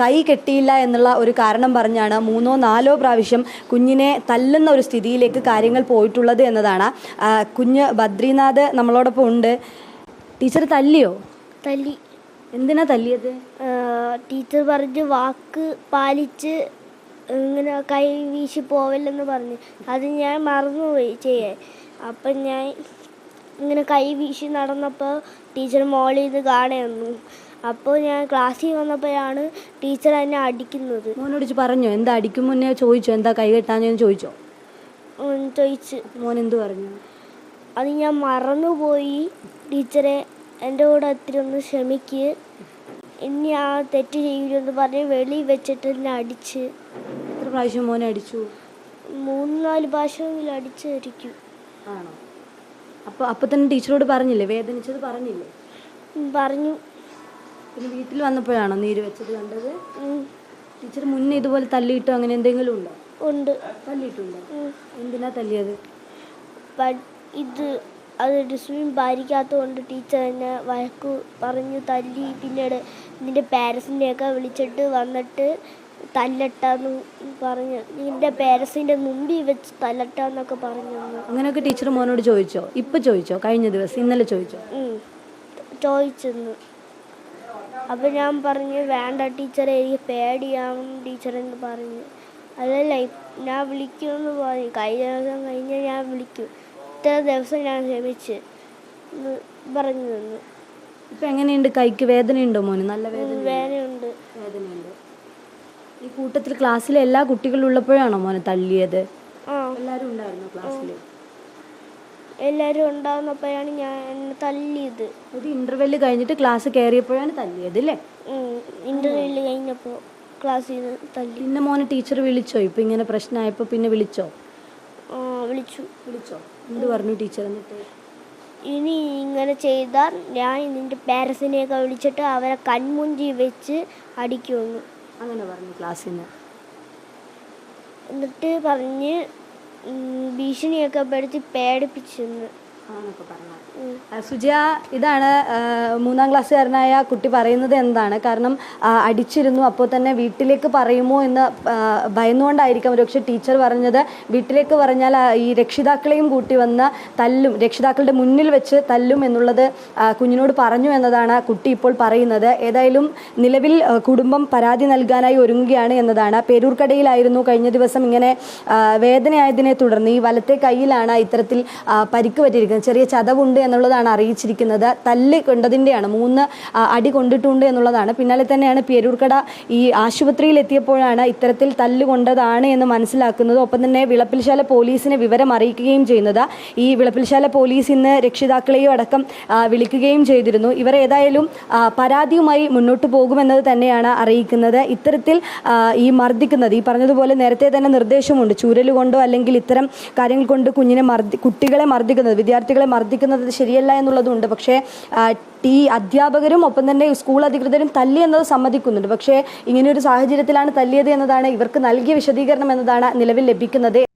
കൈ കെട്ടിയില്ല എന്നുള്ള ഒരു കാരണം പറഞ്ഞാണ് മൂന്നോ നാലോ പ്രാവശ്യം കുഞ്ഞിനെ തല്ലുന്ന ഒരു സ്ഥിതിയിലേക്ക് കാര്യങ്ങൾ പോയിട്ടുള്ളത് എന്നതാണ്. കുഞ്ഞ് ബദ്രിനാഥ് നമ്മളോടൊപ്പം ഉണ്ട്. ടീച്ചർ തല്ലിയോ? തല്ലി. എന്തിനാ തല്ലിയത്? ടീച്ചർ പറഞ്ഞ് വാക്ക് പാലിച്ച് ഇങ്ങനെ കൈ വീശി പോവില്ലെന്ന് പറഞ്ഞു. അത് ഞാൻ മറന്നുപോയി ചെയ്യാൻ. അപ്പം ഞാൻ ഇങ്ങനെ കൈ വീശി നടന്നപ്പോൾ ടീച്ചർ മോളിൽ നിന്ന് കാണുന്നു അപ്പോൾ ഞാൻ ക്ലാസ്സിൽ വന്നപ്പോഴാണ് ടീച്ചർ എന്നെ അടിക്കുന്നത്. മോനോട് പറഞ്ഞു എന്താ അടിക്കും മുന്നേ ചോദിച്ചോ എന്താ കൈ കെട്ടാന്ന് ചോദിച്ചോ? ചോദിച്ചു ചോദിച്ച്. മോൻ എന്ത് പറഞ്ഞു? അത് ഞാൻ മറന്നുപോയി. ടീച്ചറെ എന്റെ കൂടെ ഒത്തിരി ഒന്ന് ക്ഷമിക്ക്. ഇനി ആ തെറ്റ് ചെയ്യൂലെന്ന് പറഞ്ഞ് വെളിയിൽ വെച്ചിട്ട് എന്നെ അടിച്ച്. എത്ര പ്രാവശ്യം മോനെ അടിച്ചു? മൂന്ന് നാല് ഭാഷയെങ്കിലും അടിച്ചായിരിക്കും ആണോ? അപ്പോൾ അപ്പോൾ തന്നെ ടീച്ചറോട് പറഞ്ഞില്ലേ? വേദനിച്ചത് പറഞ്ഞില്ലേ? പറഞ്ഞു. പിന്നെ വീട്ടിൽ വന്നപ്പോഴാണോ നീര് വെച്ചത് കണ്ടത്? ടീച്ചർ മുന്നേ ഇതുപോലെ തല്ലിയിട്ടോ അങ്ങനെ എന്തെങ്കിലും ഉണ്ടോ? ഉണ്ട്. തല്ലിയിട്ടുണ്ടോ? എന്തിനാ തല്ലിയത്? ഇത് അത് ഡിസിപ്ലിൻ പാലിക്കാത്തതുകൊണ്ട് ടീച്ചർ തന്നെ വഴക്ക് പറഞ്ഞു തല്ലി പിന്നീട് നിന്റെ പാരൻസിനെയൊക്കെ വിളിച്ചിട്ട് വന്നിട്ട് തല്ലട്ടാന്ന് പറഞ്ഞു നിന്റെ പാരൻസിന്റെ മുമ്പിൽ വെച്ച് തല്ലട്ടെന്നൊക്കെ പറഞ്ഞു. അങ്ങനെയൊക്കെ ടീച്ചർ മോനോട് ചോദിച്ചോ? ഇപ്പൊ ചോദിച്ചോ? കഴിഞ്ഞ ദിവസം ഇന്നലെ ചോദിച്ചോ. ചോദിച്ചെന്ന്. അപ്പൊ ഞാൻ പറഞ്ഞു വേണ്ട ടീച്ചറെ എനിക്ക് പേടിയാവും ടീച്ചറെന്ന് പറഞ്ഞു. അതല്ല ഞാൻ വിളിക്കുമെന്ന് പറഞ്ഞു. കഴിഞ്ഞ ദിവസം കഴിഞ്ഞ ഞാൻ വിളിക്കും. ഇത്ര ദിവസം ഞാൻ ക്ഷമിച്ച്. പറഞ്ഞു തന്നു ഇപ്പൊ എങ്ങനെയുണ്ട്? കൈക്ക് വേദനയുണ്ടോ മോന്? നല്ല വേദന വേദനയുണ്ട്. വേദനയുണ്ട്. ഈ കൂട്ടത്തിൽ ക്ലാസ്സിലെ എല്ലാ കുട്ടികളും ഉള്ളപ്പോഴാണോ മോനെ തള്ളിയത്? എല്ലാരും ഉണ്ടായിരുന്നു ക്ലാസ്സിൽ എല്ലാവരും ഉണ്ടാവുന്നപ്പോഴാണ് ഞാൻ എന്നെ തല്ലിയത് ഒരു ഇന്റർവെൽ കഴിഞ്ഞിട്ട് ക്ലാസ് കയറിയപ്പോഴാണ് തല്ലിയത് അല്ലേ? ഇന്റർവെൽ കഴിഞ്ഞപ്പോൾ ക്ലാസ്സിൽ നിന്ന് തല്ലി പിന്നെ മോനെ ടീച്ചർ വിളിച്ചോ? ഇപ്പൊ ഇങ്ങനെ പ്രശ്നമായപ്പോ പിന്നെ വിളിച്ചോ? ആ, വിളിച്ചു. വിളിച്ചോ? എന്ത് പറഞ്ഞു ടീച്ചർ എന്നിട്ട്? ഇനി ഇങ്ങനെ ചെയ്താൽ ഞാൻ നിന്റെ പാരൻസിനെയൊക്കെ വിളിച്ചിട്ട് അവരെ കൺമുഞ്ചി വെച്ച് അടിക്കുമെന്ന്. അങ്ങനെ പറഞ്ഞു ക്ലാസ്സിൽ നിന്ന് എന്നിട്ട് പറഞ്ഞ് ഭീഷണിയൊക്കെ പെടുത്തി പേടിപ്പിച്ചെന്ന് പറഞ്ഞത് ഉം. ഇതാണ് മൂന്നാം ക്ലാസ്സുകാരനായ കുട്ടി പറയുന്നത് എന്താണ്? കാരണം അടിച്ചിരുന്നു അപ്പോൾ തന്നെ വീട്ടിലേക്ക് പറയുമോ എന്ന് ഭയന്നുകൊണ്ടായിരിക്കാം. ഒരുപക്ഷെ ടീച്ചർ പറഞ്ഞത് വീട്ടിലേക്ക് പറഞ്ഞാൽ ഈ രക്ഷിതാക്കളെയും കൂട്ടി വന്ന് തല്ലും രക്ഷിതാക്കളുടെ മുന്നിൽ വെച്ച് തല്ലും എന്നുള്ളത് കുഞ്ഞിനോട് പറഞ്ഞു എന്നതാണ് കുട്ടി ഇപ്പോൾ പറയുന്നത്. ഏതായാലും നിലവിൽ കുടുംബം പരാതി നൽകാനായി ഒരുങ്ങുകയാണ് എന്നതാണ്. പേരൂർക്കടയിലായിരുന്നു കഴിഞ്ഞ ദിവസം ഇങ്ങനെ വേദനയായതിനെ തുടർന്ന് ഈ വലത്തെ കൈയിലാണ് ഇത്തരത്തിൽ പരിക്ക് പറ്റിയിരിക്കുന്നത്. ചെറിയ ചതവുണ്ട് എന്നുള്ളതാണ് അറിയിച്ചിരിക്കുന്നത്. തല്ല് കൊണ്ടതിന്റെയാണ് മൂന്ന് അടി കൊണ്ടിട്ടുണ്ട് എന്നുള്ളതാണ്. പിന്നാലെ തന്നെയാണ് പേരൂർക്കട ഈ ആശുപത്രിയിൽ എത്തിയപ്പോഴാണ് ഇത്തരത്തിൽ തല്ല് കൊണ്ടതാണ് എന്ന് മനസ്സിലാക്കുന്നത്. ഒപ്പം തന്നെ വിളപ്പിൽശാല പോലീസിനെ വിവരം അറിയിക്കുകയും ചെയ്യുന്നത്. ഈ വിളപ്പിൽശാല പോലീസ് ഇന്ന് രക്ഷിതാക്കളെയും അടക്കം വിളിക്കുകയും ചെയ്തിരുന്നു. ഇവർ ഏതായാലും പരാതിയുമായി മുന്നോട്ട് പോകുമെന്നത് തന്നെയാണ് അറിയിക്കുന്നത്. ഇത്തരത്തിൽ ഈ മർദ്ദിക്കുന്നത് ഈ പറഞ്ഞതുപോലെ നേരത്തെ തന്നെ നിർദ്ദേശമുണ്ട്. ചൂരൽ കൊണ്ടോ അല്ലെങ്കിൽ ഇത്തരം കാര്യങ്ങൾ കൊണ്ട് കുഞ്ഞിനെ മർദ്ദി കുട്ടികളെ മർദ്ദിക്കുന്നത് വിദ്യാർത്ഥികളെ മർദ്ദിക്കുന്നത് ശരിയല്ല എന്നുള്ളതുണ്ട്. പക്ഷേ ഈ അധ്യാപകരും ഒപ്പം തന്നെ സ്കൂൾ അധികൃതരും തല്ലി എന്നത് സമ്മതിക്കുന്നുണ്ട്. പക്ഷേ ഇങ്ങനെയൊരു സാഹചര്യത്തിലാണ് തല്ലിയത് എന്നതാണ് ഇവർക്ക് നൽകിയ വിശദീകരണം എന്നതാണ് നിലവിൽ ലഭിക്കുന്നത്.